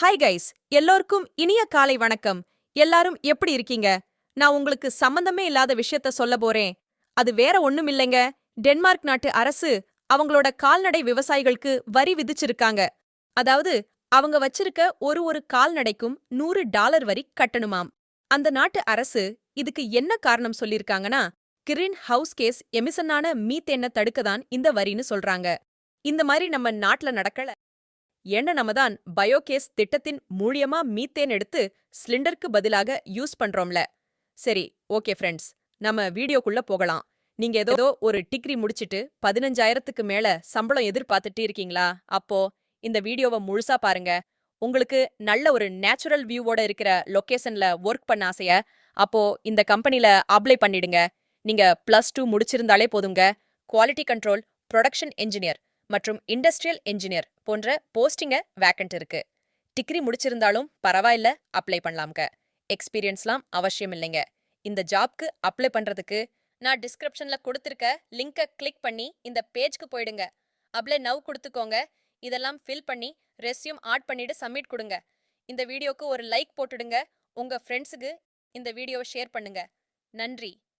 Hi guys எல்லோருக்கும் இனிய காலை வணக்கம். எல்லாரும் எப்படி இருக்கீங்க? நான் உங்களுக்கு சம்பந்தமே இல்லாத விஷயத்த சொல்ல போறேன். அது வேற ஒண்ணும் இல்லைங்க. டென்மார்க் நாட்டு அரசு அவங்களோட கால்நடை விவசாயிகளுக்கு வரி விதிச்சிருக்காங்க. அதாவது அவங்க வச்சிருக்க ஒரு ஒரு கால்நடைக்கும் நூறு டாலர் வரி கட்டணுமாம். அந்த நாட்டு அரசு இதுக்கு என்ன காரணம் சொல்லிருக்காங்கன்னா கிரின் ஹவுஸ் கேஸ் எமிசனான மீத்தேன தடுக்க தான் இந்த வரின்னு சொல்றாங்க. இந்த மாதிரி நம்ம நாட்டுல நடக்கல. என்ன நம்ம தான் பயோகேஸ் திட்டத்தின் மூலியமா மீத்தேன் எடுத்து சிலிண்டருக்கு பதிலாக யூஸ் பண்றோம்ல. சரி ஓகே ஃப்ரெண்ட்ஸ். நம்ம வீடியோக்குள்ள போகலாம். நீங்க ஏதோ ஒரு டிகிரி முடிச்சிட்டு பதினஞ்சாயிரத்துக்கு மேல சம்பளம் எதிர்பார்த்துட்டு இருக்கீங்களா? அப்போ இந்த வீடியோவை முழுசா பாருங்க. உங்களுக்கு நல்ல ஒரு நேச்சுரல் வியூவோட இருக்கிற லொகேஷன்ல ஒர்க் பண்ண ஆசைய அப்போ இந்த கம்பெனில அப்ளை பண்ணிடுங்க. நீங்க பிளஸ் டூ முடிச்சிருந்தாலே போதுங்க. Quality control production engineer. மற்றும் இண்டஸ்ட்ரியல் இன்ஜினியர் போன்ற போஸ்டிங்க வேக்கண்ட் இருக்கு. டிகிரி முடிச்சிருந்தாலும் பரவாயில்ல அப்ளை பண்ணலாம்க. எக்ஸ்பீரியன்ஸ்லாம் அவசியம் இல்லைங்க இந்த ஜாப்க்கு அப்ளை பண்றதுக்கு நான் டிஸ்கிரிப்ஷன்ல கொடுத்துருக்க லிங்கை கிளிக் பண்ணி இந்த பேஜ்க்கு போயிடுங்க. அப்ளை நவ் கொடுத்துக்கோங்க. இதெல்லாம் ஃபில் பண்ணி ரெஸ்யூம் ஆட் பண்ணிட்டு சப்மிட் கொடுங்க. இந்த வீடியோக்கு ஒரு லைக் போட்டுடுங்க. உங்க ஃப்ரெண்ட்ஸுக்கு இந்த வீடியோவை ஷேர் பண்ணுங்க. நன்றி.